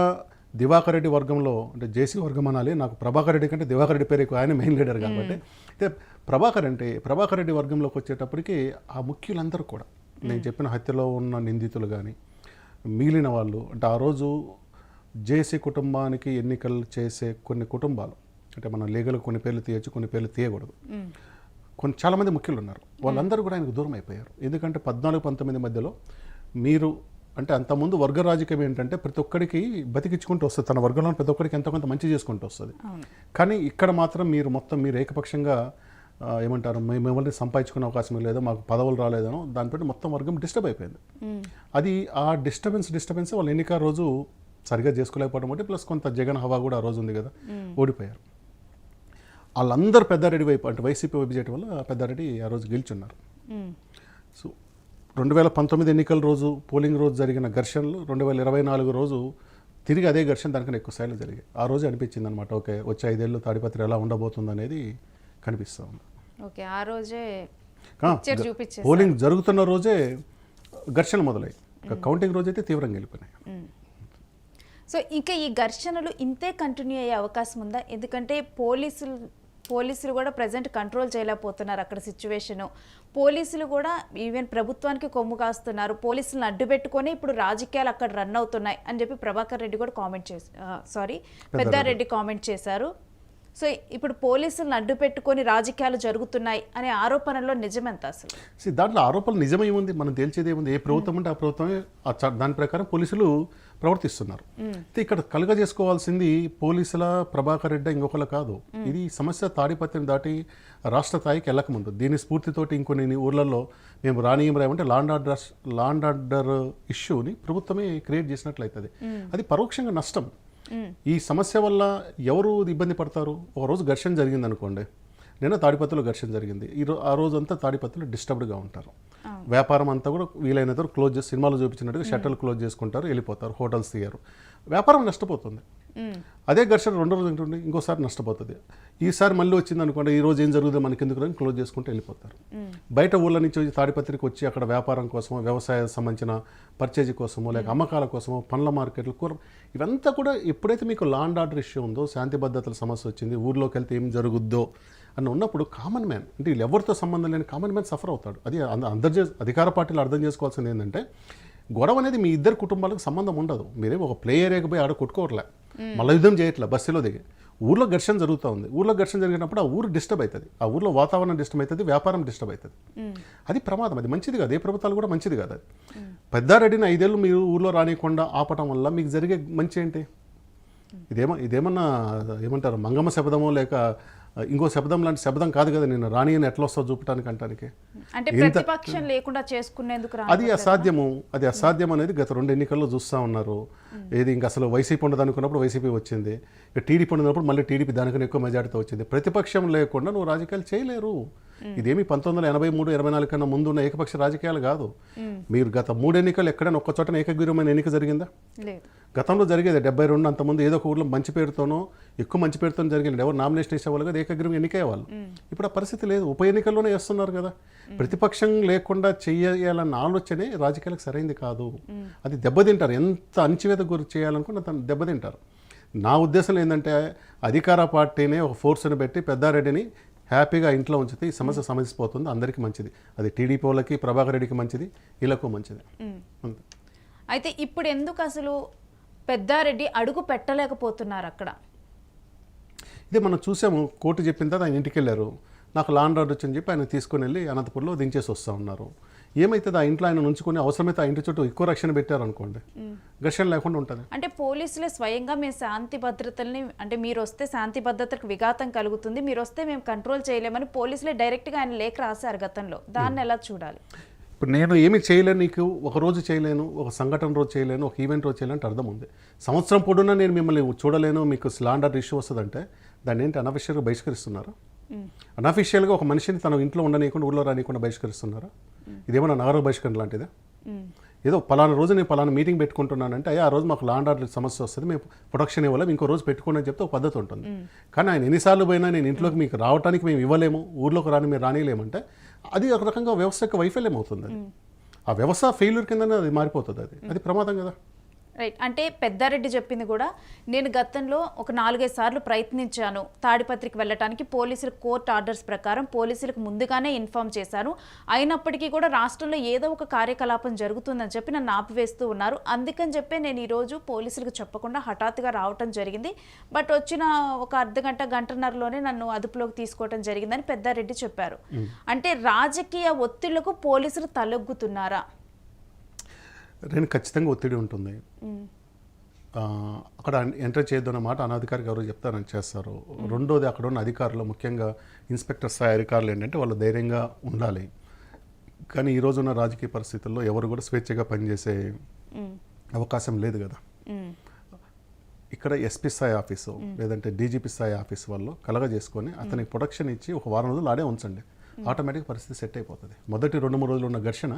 దివాకర్ రెడ్డి వర్గంలో అంటే జేసీ వర్గం అనాలి నాకు ప్రభాకర్ రెడ్డి కంటే దివాకర్ రెడ్డి పేరు ఎక్కువ ఆయన మెయిన్ లీడర్ కాబట్టి. అయితే ప్రభాకర్ అంటే ప్రభాకర్ రెడ్డి వర్గంలోకి వచ్చేటప్పటికి ఆ ముఖ్యులందరూ కూడా నేను చెప్పిన హత్యలో ఉన్న నిందితులు కానీ మిగిలిన వాళ్ళు అంటే ఆ రోజు జేసీ కుటుంబానికి ఎన్నికలు చేసే కొన్ని కుటుంబాలు అంటే మనం లీగల్ కొన్ని పేర్లు తీయచ్చు కొన్ని పేర్లు తీయకూడదు. కొన్ని చాలామంది ముఖ్యులు ఉన్నారు. వాళ్ళందరూ కూడా ఆయనకు దూరం అయిపోయారు. ఎందుకంటే పద్నాలుగు పంతొమ్మిది మధ్యలో మీరు అంటే అంతకుముందు వర్గ రాజకీయం ఏంటంటే ప్రతి ఒక్కరికి బతికించుకుంటూ వస్తుంది. తన వర్గంలో ప్రతి ఒక్కరికి ఎంతో కొంత మంచి చేసుకుంటూ వస్తుంది. కానీ ఇక్కడ మాత్రం మీరు మొత్తం మీరు ఏకపక్షంగా ఏమంటారు మేము మిమ్మల్ని సంపాదించుకునే అవకాశం లేదు మాకు పదవులు రాలేదనో దానిపై మొత్తం వర్గం డిస్టర్బ్ అయిపోయింది. అది ఆ డిస్టర్బెన్స్ డిస్టర్బెన్స్ వాళ్ళు ఎన్నిక రోజు సరిగా చేసుకోలేకపోవడం ఒకటి ప్లస్ కొంత జగన్ హవా కూడా ఆ రోజు ఉంది కదా ఓడిపోయారు. వాళ్ళందరూ పెద్దారెడ్డి వైపు అంటే వైసీపీ వైపు చేయడం వల్ల పెద్దారెడ్డి ఆ రోజు గెలుచున్నారు. సో రెండు వేల పంతొమ్మిది ఎన్నికల రోజు పోలింగ్ రోజు జరిగిన ఘర్షణలు రెండు వేల ఇరవై నాలుగు రోజు తిరిగి అదే ఘర్షణ దానికన్నా ఎక్కువ స్థాయిలో జరిగాయి. ఆ రోజు అనిపించింది అనమాట ఓకే వచ్చే ఐదేళ్ళు తాడిపత్రి ఎలా ఉండబోతుంది అనేది కనిపిస్తూ ఉంది. ఓకే ఆ రోజే. పోలింగ్ జరుగుతున్న రోజే ఘర్షణ ఇక కౌంటింగ్ రోజు అయితే తీవ్రంగా వెళ్ళిపోయినాయి. సో ఇంకా ఈ ఘర్షణలు ఇంతే కంటిన్యూ అయ్యే అవకాశం ఉందా? ఎందుకంటే పోలీసులు పోలీసులు కూడా ప్రజెంట్ కంట్రోల్ చేయలేకపోతున్నారు అక్కడ సిచ్యువేషన్ పోలీసులు కూడా ఈవెన్ ప్రభుత్వానికి కొమ్ము కాస్తున్నారు. పోలీసులను అడ్డు పెట్టుకొని ఇప్పుడు రాజకీయాలు అక్కడ రన్ అవుతున్నాయి అని చెప్పి ప్రభాకర్ రెడ్డి కూడా కామెంట్ చేసి సారీ పెద్దారెడ్డి కామెంట్ చేశారు. సో ఇప్పుడు పోలీసులను అడ్డు పెట్టుకొని రాజకీయాలు జరుగుతున్నాయి అనే ఆరోపణలో నిజమెంత అసలు? దాంట్లో ఆరోపణలు నిజమై ఉంది మనం తేల్చేది ఏముంది? ఏ ప్రభుత్వం అంటే ఆ ప్రభుత్వమే దాని ప్రకారం పోలీసులు ప్రవర్తిస్తున్నారు. ఇక్కడ కలుగ చేసుకోవాల్సింది పోలీసుల ప్రభాకర్ రెడ్డి ఇంకొకరు కాదు. ఇది సమస్య తాడిపత్రిని దాటి రాష్ట్ర స్థాయికి వెళ్ళకముందు. దీని స్ఫూర్తితోటి ఇంకొన్ని ఊర్లలో మేము రానియం రాయమంటే law and order law and order ఇష్యూని ప్రభుత్వమే క్రియేట్ చేసినట్లయితుంది. అది పరోక్షంగా నష్టం. ఈ సమస్య వల్ల ఎవరు ఇబ్బంది పడతారు? ఒక రోజు ఘర్షణ జరిగింది అనుకోండి నేను తాడిపత్రిలో ఘర్షణ జరిగింది. ఈ ఆ రోజు అంతా తాడిపత్రిలో డిస్టర్బ్డ్గా ఉంటారు. వ్యాపారం అంతా కూడా వీలైనంత క్లోజ్ చేసి సినిమాలో చూపించినట్టుగా షట్టర్లు క్లోజ్ చేసుకుంటారు వెళ్ళిపోతారు హోటల్స్ తీయరు. వ్యాపారం నష్టపోతుంది. అదే ఘర్షణ రెండో రోజు ఉంటుంది ఇంకోసారి నష్టపోతుంది. ఈసారి మళ్ళీ వచ్చింది అనుకోండి ఈ రోజు ఏం జరుగుతుందో మనకి ఎందుకు అని క్లోజ్ చేసుకుంటూ వెళ్ళిపోతారు. బయట ఊళ్ళ నుంచి వచ్చి తాడిపత్రికి వచ్చి అక్కడ వ్యాపారం కోసమో వ్యవసాయ సంబంధించిన పర్చేజ్ కోసమో లేక అమ్మకాల కోసమో పండ్ల మార్కెట్లు కూర ఇవంతా కూడా ఎప్పుడైతే మీకు లాండ్ ఆర్డర్ ఇష్యూ ఉందో శాంతి భద్రతల సమస్య వచ్చింది ఊర్లోకి వెళ్తే ఏం జరుగుద్దో అని ఉన్నప్పుడు కామన్ మ్యాన్ అంటే వీళ్ళు ఎవరితో సంబంధం లేని కామన్ మ్యాన్ సఫర్ అవుతాడు. అది అంద- అందరు అధికార పార్టీలు అర్థం చేసుకోవాల్సింది ఏంటంటే గొడవ అనేది మీ ఇద్దరు కుటుంబాలకు సంబంధం ఉండదు. మీరేం ఒక ప్లే ఏరియాకి పోయి ఆడ కొట్టుకోవట్లే. మళ్ళీ యుద్ధం చేయట్లే బస్సులో దిగి. ఊర్లో ఘర్షణ జరుగుతూ ఉంది. ఊర్లో ఘర్షణ జరిగినప్పుడు ఆ ఊరు డిస్టర్బ్ అవుతుంది ఆ ఊర్లో వాతావరణం డిస్టర్బ్ అవుతుంది వ్యాపారం డిస్టర్బ్ అవుతుంది అది ప్రమాదం. అది మంచిది కాదు. ఏ ప్రభుత్వాలు కూడా మంచిది కాదు అది. పెద్దారెడ్డిని ఐదేళ్ళు మీరు ఊర్లో రానియకుండా ఆపటం వల్ల మీకు జరిగే మంచి ఏంటి? ఇదేమో ఇదేమన్నా ఏమంటారు? మంగమ్మ శబ్దమో లేక ఇంకో శబ్దం లాంటి శబ్దం కాదు కదా నేను రాణి అని ఎట్లా వస్తావు చూపడానికి అంటానికి? అంటే ఇంత- ప్రతిపక్షం లేకుండా చేసుకునేందుకు అది అసాధ్యము. అది అసాధ్యం అనేది గత రెండు ఎన్నికల్లో చూస్తూ ఉన్నారు. ఏది ఇంకా అసలు వైసీపీ ఉండదు అనుకున్నప్పుడు వైసీపీ వచ్చింది. ఇక టీడీపీ ఉన్నప్పుడు మళ్ళీ టీడీపీ దానికన్నా ఎక్కువ మెజార్టీతో వచ్చింది. ప్రతిపక్షం లేకుండా నువ్వు రాజకీయాలు చేయలేరు. ఇదేమి పంతొమ్మిది వందల ఎనభై మూడు ఇరవై నాలుగు కన్నా ముందు ఉన్న ఏకపక్ష రాజకీయాలు కాదు. మీరు గత మూడు ఎన్నికలు ఎక్కడైనా ఒక్క చోట ఏకగ్రీవమైన ఎన్నిక జరిగిందా? గతంలో జరిగేది డెబ్బై రెండు అంతమంది ఏదో ఒక ఊర్లో మంచి పేరుతోనో ఎక్కువ మంచి పేరుతో జరిగింది. ఎవరు నామినేషన్ వేసేవాళ్ళు కదా ఏకగ్రీవం ఎన్నికయ్యేవాళ్ళు. ఇప్పుడు ఆ పరిస్థితి లేదు. ఉప ఎన్నికల్లోనే వేస్తున్నారు కదా. ప్రతిపక్షం లేకుండా చెయ్యాలన్న ఆలోచనే రాజకీయాలకు సరైంది కాదు. అది దెబ్బతింటారు. ఎంత అణచివేత గురి చేయాలనుకున్న తను దెబ్బతింటారు. నా ఉద్దేశం ఏంటంటే అధికార పార్టీనే ఒక ఫోర్స్ని పెట్టి పెద్దారెడ్డిని హ్యాపీగా ఇంట్లో ఉంచితే ఈ సమస్య సమసిపోతుంది అందరికీ మంచిది. అది టీడీపీ వాళ్ళకి ప్రభాకర్ రెడ్డికి మంచిది వీళ్ళకు మంచిది. అయితే ఇప్పుడు ఎందుకు అసలు పెద్దారెడ్డి అడుగు పెట్టలేకపోతున్నారు అక్కడ? ఇదే మనం చూసాము కోర్టు చెప్పిన తర్వాత ఆయన ఇంటికి వెళ్ళారు. నాకు లాండ్ ఆర్డర్ వచ్చని చెప్పి ఆయన తీసుకొని వెళ్ళి అనంతపురంలో దించేసి వస్తూ ఉన్నారు. ఏమైతుంది? ఆ ఇంట్లో ఆయన ఉంచుకొని అవసరమైతే ఆ ఇంటి చుట్టూ ఎక్కువ రక్షణ పెట్టారనుకోండి. ఘర్షణ లేకుండా ఉంటుంది. అంటే పోలీసులే స్వయంగా మేము శాంతి భద్రతల్ని అంటే మీరు వస్తే శాంతి భద్రతలకు విఘాతం కలుగుతుంది మీరు వస్తే మేము కంట్రోల్ చేయలేమని పోలీసులే డైరెక్ట్గా ఆయన లేఖ రాశారు గతంలో. దాన్ని ఎలా చూడాలి? ఇప్పుడు నేను ఏమి చేయలేను నీకు ఒక రోజు చేయలేను ఒక సంఘటన రోజు చేయలేను ఒక ఈవెంట్ రోజు చేయలేను అంటే అర్థం ఉంది. సంవత్సరం పొడునా నేను మిమ్మల్ని చూడలేను మీకు స్లాండ్ ఆర్డర్ ఇష్యూ వస్తుందంటే దాన్ని ఏంటి అనఫిషియల్గా బహిష్కరిస్తున్నారా? అనఫిషియల్గా ఒక మనిషిని తన ఇంట్లో ఉండనీయకుండా ఊళ్ళో రానియకుండా బహిష్కరిస్తున్నారా? ఇదేమన్నా నగర బహిష్కరణ లాంటిదా? ఏదో పలానా రోజు నేను పలానా మీటింగ్ పెట్టుకుంటున్నానంటే అయ్యా ఆ రోజు మాకు లాండ్ ఆర్డర్ సమస్య వస్తుంది మేము ప్రొడక్షన్ ఇవ్వలేము ఇంకో రోజు పెట్టుకోండి అని చెప్తే ఒక పద్ధతి ఉంటుంది. కానీ ఆయన ఎన్నిసార్లు పోయినా నేను ఇంట్లోకి మీకు రావడానికి మేము ఇవ్వలేము ఊర్లోకి రాని మీరు రానిలేమంటే అది ఒక రకంగా వ్యవస్థ యొక్క వైఫల్యం అవుతుంది అది. ఆ వ్యవస్థ ఫెయిల్యూర్ కిందనే అది మారిపోతుంది అది. అది ప్రమాదం కదా. రైట్. అంటే పెద్దారెడ్డి చెప్పింది కూడా నేను గతంలో ఒక నాలుగైదు సార్లు ప్రయత్నించాను తాడిపత్రికి వెళ్ళటానికి పోలీసులు కోర్టు ఆర్డర్స్ ప్రకారం పోలీసులకు ముందుగానే ఇన్ఫామ్ చేశాను. అయినప్పటికీ కూడా రాష్ట్రంలో ఏదో ఒక కార్యకలాపం జరుగుతుందని చెప్పి నన్ను ఆపివేస్తూ ఉన్నారు. అందుకని చెప్పి నేను ఈరోజు పోలీసులకు చెప్పకుండా హఠాత్తుగా రావటం జరిగింది. బట్ వచ్చిన ఒక అర్ధ గంట గంటన్నరలోనే నన్ను అదుపులోకి తీసుకోవటం జరిగిందని పెద్దారెడ్డి చెప్పారు. అంటే రాజకీయ ఒత్తిళ్ళకు పోలీసులు తలొగ్గుతున్నారా? నేను ఖచ్చితంగా ఒత్తిడి ఉంటుంది. అక్కడ ఎంటర్ చేయొద్దు అన్నమాట అనధికారికి ఎవరు చెప్తారని చేస్తారు. రెండోది అక్కడ ఉన్న అధికారులు ముఖ్యంగా ఇన్స్పెక్టర్ స్థాయి అధికారులు ఏంటంటే వాళ్ళు ధైర్యంగా ఉండాలి. కానీ ఈ రోజున్న రాజకీయ పరిస్థితుల్లో ఎవరు కూడా స్వేచ్ఛగా పనిచేసే అవకాశం లేదు కదా. ఇక్కడ ఎస్పీ స్థాయి ఆఫీసు లేదంటే డీజీపీ స్థాయి ఆఫీస్ వాళ్ళు కలగజేసుకొని అతనికి ప్రొటెక్షన్ ఇచ్చి ఒక వారం రోజులు ఆడే ఉంచండి. ఆటోమేటిక్ పరిస్థితి సెట్ అయిపోతుంది. మొదటి రెండు మూడు రోజులు ఉన్న ఘర్షణ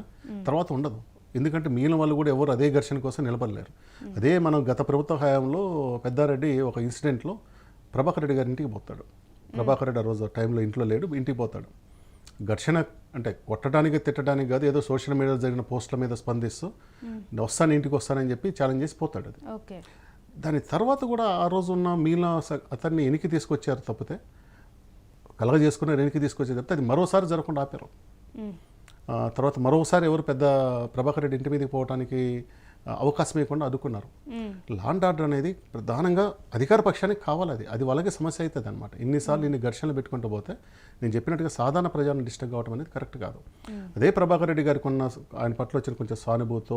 తర్వాత ఉండదు. ఎందుకంటే మిగిలిన వాళ్ళు కూడా ఎవరు అదే ఘర్షణ కోసం నిలబడలేరు. అదే మనం గత ప్రభుత్వ హయాంలో పెద్దారెడ్డి ఒక ఇన్సిడెంట్లో ప్రభాకర్ రెడ్డి గారి ఇంటికి పోతాడు. ప్రభాకర్ రెడ్డి ఆ రోజు టైంలో ఇంట్లో లేడు ఇంటికి పోతాడు. ఘర్షణ అంటే కొట్టడానికి తిట్టడానికి కాదు ఏదో సోషల్ మీడియాలో జరిగిన పోస్టుల మీద స్పందిస్తూ వస్తాను ఇంటికి వస్తానని చెప్పి ఛాలెంజ్ చేసి పోతాడు అది. దాని తర్వాత కూడా ఆ రోజు ఉన్న స- అతన్ని ఎనికి తీసుకొచ్చారు తప్పితే కలగ చేసుకుని వెనక్కి తీసుకొచ్చే తప్పితే అది మరోసారి జరగకుండా ఆపారు. తర్వాత మరోసారి ఎవరు పెద్ద ప్రభాకర్ రెడ్డి ఇంటి మీదకి పోవడానికి అవకాశం ఇవ్వకుండా అడ్డుకున్నారు. లాండ్ ఆర్డర్ అనేది ప్రధానంగా అధికార పక్షానికి కావాలి అది. అది వాళ్ళకి సమస్య అవుతుంది అనమాట ఇన్నిసార్లు ఇన్ని ఘర్షణలు పెట్టుకుంటూ పోతే నేను చెప్పినట్టుగా సాధారణ ప్రజలను డిస్టర్బ్ కావడం అనేది కరెక్ట్ కాదు. అదే ప్రభాకర్ రెడ్డి గారికి ఉన్న ఆయన పట్ల వచ్చిన కొంచెం సానుభూతో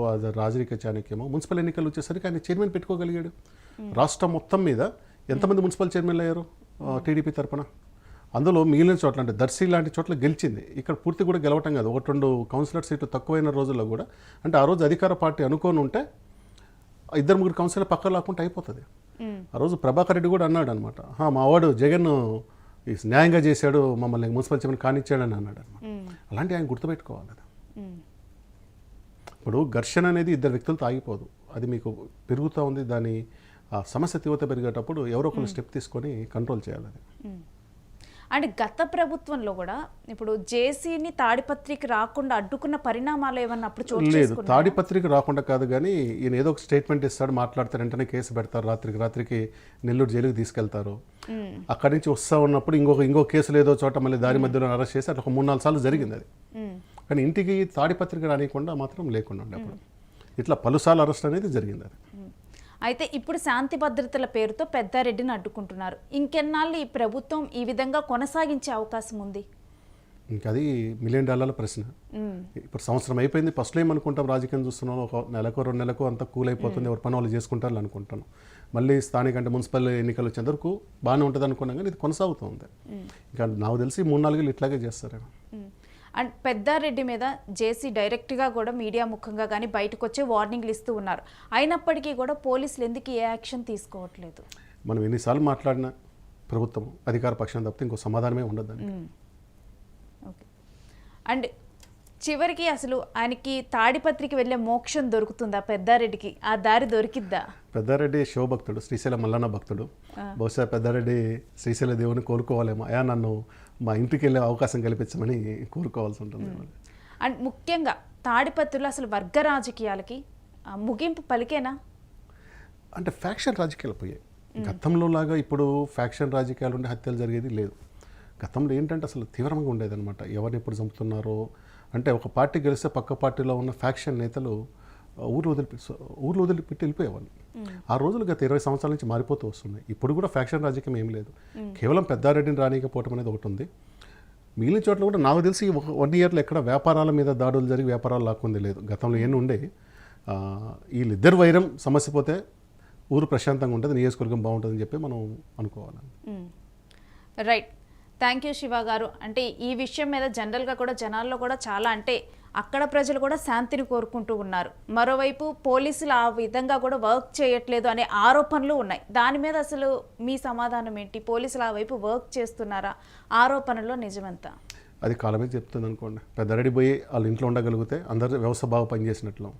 చాణక్యమో మున్సిపల్ ఎన్నికలు వచ్చేసరికి ఆయన చైర్మన్ పెట్టుకోగలిగాడు. రాష్ట్రం మొత్తం మీద ఎంతమంది మున్సిపల్ చైర్మన్లు అయ్యారు? టీడీపీ తరపున? అందులో మిగిలిన చోట్ల అంటే దర్శి లాంటి చోట్ల గెలిచింది. ఇక్కడ పూర్తి కూడా గెలవటం కాదు. ఒకటి రెండు కౌన్సిలర్ సీట్లు తక్కువైన రోజుల్లో కూడా. అంటే ఆ రోజు అధికార పార్టీ అనుకోని ఉంటే ఇద్దరు ముగ్గురు కౌన్సిలర్ పక్క లాక్కుంటే అయిపోతుంది. ఆ రోజు ప్రభాకర్ రెడ్డి కూడా అన్నాడు అనమాట మా వాడు జగన్ ఈ న్యాయంగా చేశాడు మమ్మల్ని మున్సిపల్ చైర్మన్ కానిచ్చాడని అన్నాడు అనమాట అలాంటి ఆయన గుర్తుపెట్టుకోవాలి అది. ఇప్పుడు ఘర్షణ అనేది ఇద్దరు వ్యక్తులతో ఆగిపోదు. అది మీకు పెరుగుతూ ఉంది. దాని ఆ సమస్య తీవ్రత పెరిగేటప్పుడు ఎవరో ఒకరు స్టెప్ తీసుకొని కంట్రోల్ చేయాలి అది. అండ్ గత ప్రభుత్వంలో కూడా ఇప్పుడు జేసీని తాడిపత్రికి రాకుండా అడ్డుకున్న పరిణామాలు ఏమన్నా అప్పుడు లేదు? తాడిపత్రిక రాకుండా కాదు కానీ ఈయన ఏదో ఒక స్టేట్మెంట్ ఇస్తాడు మాట్లాడతారు వెంటనే కేసు పెడతారు రాత్రికి రాత్రికి నెల్లూరు జైలుకి తీసుకెళ్తారు అక్కడి నుంచి వస్తా ఉన్నప్పుడు ఇంకొక ఇంకో కేసులు ఏదో చోట మళ్ళీ దారి మధ్యలో అరెస్ట్ చేసి అట్లా ఒక మూడు నాలుగు సార్లు జరిగింది అది. కానీ ఇంటికి తాడిపత్రిక రానియకుండా మాత్రం లేకుండా ఉండే అప్పుడు ఇట్లా పలుసార్లు అరెస్ట్ అనేది జరిగింది అది. అయితే ఇప్పుడు శాంతి భద్రతల పేరుతో పెద్దారెడ్డిని అడ్డుకుంటున్నారు. ఇంకెన్నాళ్ళు ఈ ప్రభుత్వం ఈ విధంగా కొనసాగించే అవకాశం ఉంది? ఇంకా అది మిలియన్ డాలర్ల ప్రశ్న. ఇప్పుడు సంవత్సరం అయిపోయింది. ఫస్ట్లో ఏమనుకుంటాం రాజకీయం చూస్తున్నాం. ఒక నెలకు రెండు నెలలకు అంత కూల్ అయిపోతుంది. ఎవరి పని వాళ్ళు చేసుకుంటారు అనుకుంటాను. మళ్ళీ స్థానిక అంటే మున్సిపల్ ఎన్నికలు వచ్చేంత వరకు బాగానే ఉంటుంది అనుకున్నాం కానీ ఇది కొనసాగుతుంది ఇంకా నాకు తెలిసి మూడు నాలుగేళ్ళు ఇట్లాగే చేస్తారేమో. అండ్ పెద్దారెడ్డి మీద జేసీ డైరెక్ట్గా కూడా మీడియా ముఖంగా కానీ బయటకు వచ్చే వార్నింగ్లు ఇస్తూ ఉన్నారు. అయినప్పటికీ కూడా పోలీసులు ఎందుకు ఏ యాక్షన్ తీసుకోవట్లేదు? మనం ఎన్నిసార్లు మాట్లాడినా ప్రభుత్వం అధికార పక్షం తప్పితే ఇంకో సమాధానమే ఉండదు ఓకే. అండ్ చివరికి అసలు ఆయనకి తాడిపత్రికి వెళ్ళే మోక్షం దొరుకుతుందా పెద్దారెడ్డికి? ఆ దారి దొరికిద్దా? పెద్దారెడ్డి శివభక్తుడు శ్రీశైల మల్లన్న భక్తుడు. బహుశా పెద్దారెడ్డి శ్రీశైల దేవుని కోరుకోవాలేమో అయా నన్ను మా ఇంటికి వెళ్ళే అవకాశం కల్పించమని కోరుకోవాల్సి ఉంటుంది. అండ్ ముఖ్యంగా తాడిపత్రిలో అసలు వర్గ రాజకీయాలకి ముగింపు పలికేనా? అంటే ఫ్యాక్షన్ రాజకీయాలు పోయాయి. గతంలో లాగా ఇప్పుడు ఫ్యాక్షన్ రాజకీయాలు ఉండే హత్యలు జరిగేది లేదు. గతంలో ఏంటంటే అసలు తీవ్రంగా ఉండేదన్నమాట. ఎవరిని ఎప్పుడు చంపుతున్నారో అంటే ఒక పార్టీ గెలిస్తే పక్క పార్టీలో ఉన్న ఫ్యాక్షన్ నేతలు ఊర్లు వదిలిపె ఊర్లు వదిలిపెట్టి వెళ్ళిపోయేవాళ్ళు. ఆ రోజులు గత ఇరవై సంవత్సరాల నుంచి మారిపోతూ వస్తున్నాయి. ఇప్పుడు కూడా ఫ్యాక్షన్ రాజకీయం ఏం లేదు. కేవలం పెద్దారెడ్డిని రానికపోవటం అనేది ఒకటి ఉంది. మిగిలిన చోట్ల కూడా నాకు తెలిసి ఒక వన్ ఇయర్లో ఎక్కడ వ్యాపారాల మీద దాడులు జరిగి వ్యాపారాలు లాక్కుంది లేదు. గతంలో ఏమి ఉండే వీళ్ళిద్దరు వైరం సమస్య పోతే ఊరు ప్రశాంతంగా ఉంటుంది నియోజకవర్గం బాగుంటుందని చెప్పి మనం అనుకోవాలి. రైట్. థ్యాంక్ యూ శివ గారు. అంటే ఈ విషయం మీద జనరల్గా కూడా జనాల్లో కూడా చాలా అంటే అక్కడ ప్రజలు కూడా శాంతిని కోరుకుంటూ ఉన్నారు. మరోవైపు పోలీసులు ఆ విధంగా కూడా వర్క్ చేయట్లేదు అనే ఆరోపణలు ఉన్నాయి. దాని మీద అసలు మీ సమాధానం ఏంటి? పోలీసులు ఆ వైపు వర్క్ చేస్తున్నారా? ఆరోపణలో నిజమెంత? అది కాలమే చెప్తుంది అనుకోండి. పెద్దరెడ్డి పోయి వాళ్ళ ఇంట్లో ఉండగలిగితే అందరు వ్యవస్థ బాగా పనిచేసినట్లు.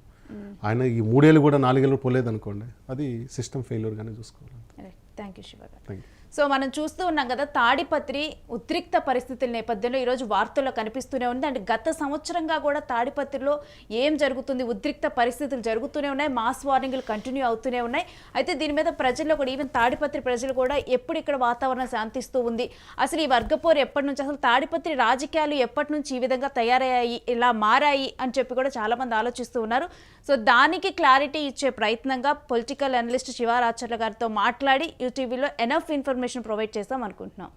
ఆయన ఈ మూడేళ్ళు కూడా నాలుగేళ్ళు పోలేదు అనుకోండి అది సిస్టమ్ ఫెయిల్యూర్గానే చూసుకోవాలి. Thank you Siva thank you so మనం చూస్తూ ఉన్నాం కదా తాడిపత్రి ఉద్రిక్త పరిస్థితుల నేపథ్యంలో ఈరోజు వార్తల్లో కనిపిస్తూనే ఉంది. అండ్ గత సంవత్సరంగా కూడా తాడిపత్రిలో ఏం జరుగుతుంది ఉద్రిక్త పరిస్థితులు జరుగుతూనే ఉన్నాయి మాస్ వార్నింగ్లు కంటిన్యూ అవుతూనే ఉన్నాయి. అయితే దీని మీద ప్రజల్లో కూడా ఈవెన్ తాడిపత్రి ప్రజలు కూడా ఎప్పుడు ఇక్కడ వాతావరణం శాంతిస్తూ ఉంది? అసలు ఈ వర్గపోరు ఎప్పటి నుంచి అసలు తాడిపత్రి రాజకీయాలు ఎప్పటి నుంచి ఈ విధంగా తయారయ్యాయి ఇలా మారాయి అని చెప్పి కూడా చాలామంది ఆలోచిస్తూ ఉన్నారు. సో దానికి క్లారిటీ ఇచ్చే ప్రయత్నంగా పొలిటికల్ అనలిస్ట్ శివారాచర్ల గారితో మాట్లాడి యూటీవీలో ఎనఫ్ ఇన్ఫర్మేషన్ ప్రొవైడ్ చేస్తాం అనుకుంటున్నాం.